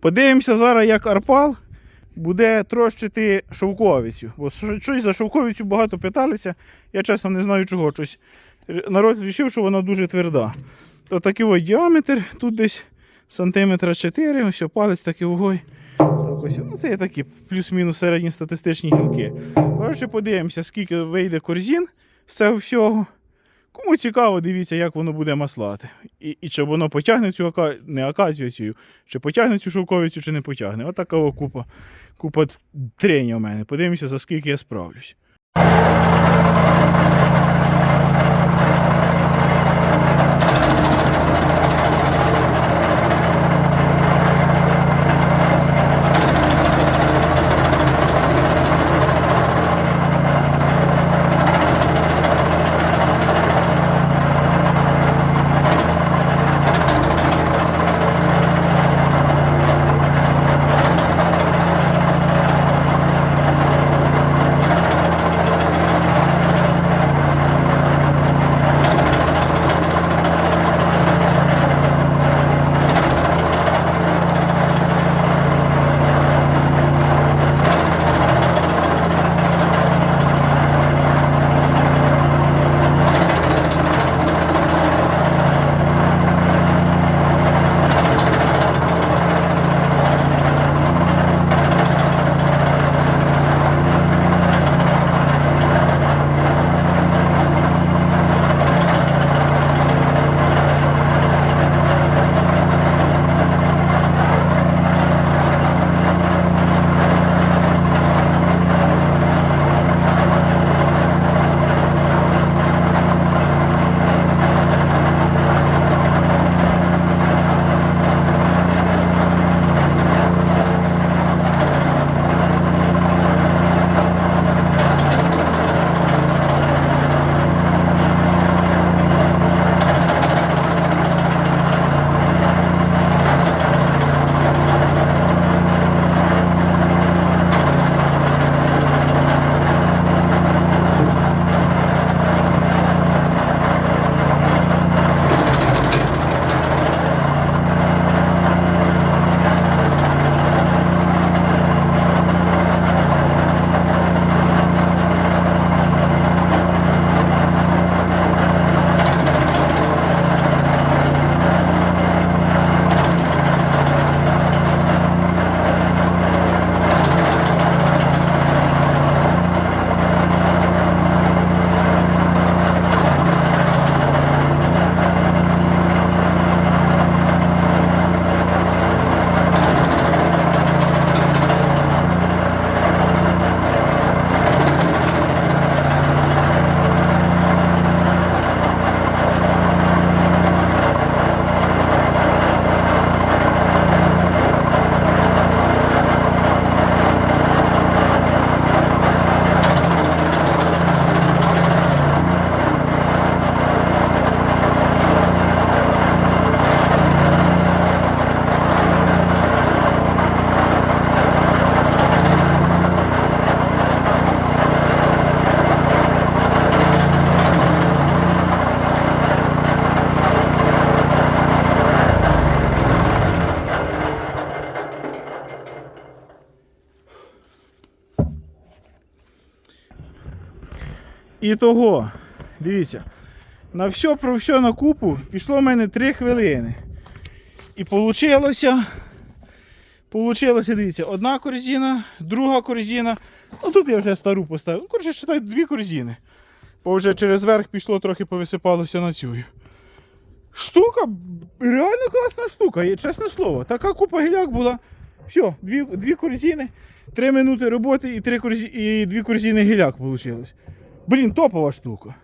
Подивимося зараз, як арпал буде трощити шовковицю. Бо щось за шовковицю багато питалися. Я чесно не знаю чого. Щось народ вирішив, що вона дуже тверда. То такий ось діаметр, тут десь сантиметра 4, ось палець такий вогой. Так ось, ну, це є такі плюс-мінус середні статистичні гілки. Коротше, подивимося, скільки вийде корзін з цього всього. Кому цікаво, дивіться, як воно буде маслати. І, і чи воно потягне цю ака... не аказію цю, чи потягне цю шовковицю, чи не потягне. Отака От купа, купа трення у мене. Подивимося, за скільки я справлюсь. І того, дивіться, на все про все на купу пішло в мене 3 хвилини. І получилося, получилося, дивіться, одна корзина, друга корзина. Ну тут я вже стару поставив. Ну, коротше, читай, дві корзини. Бо вже через верх пішло, трохи повисипалося на цю. Штука, реально класна штука, чесне слово. Така купа гіляк була. Все, дві, дві корзини, три минути роботи і, три корзі, і дві корзини гіляк вийшло. Блін, топова штука.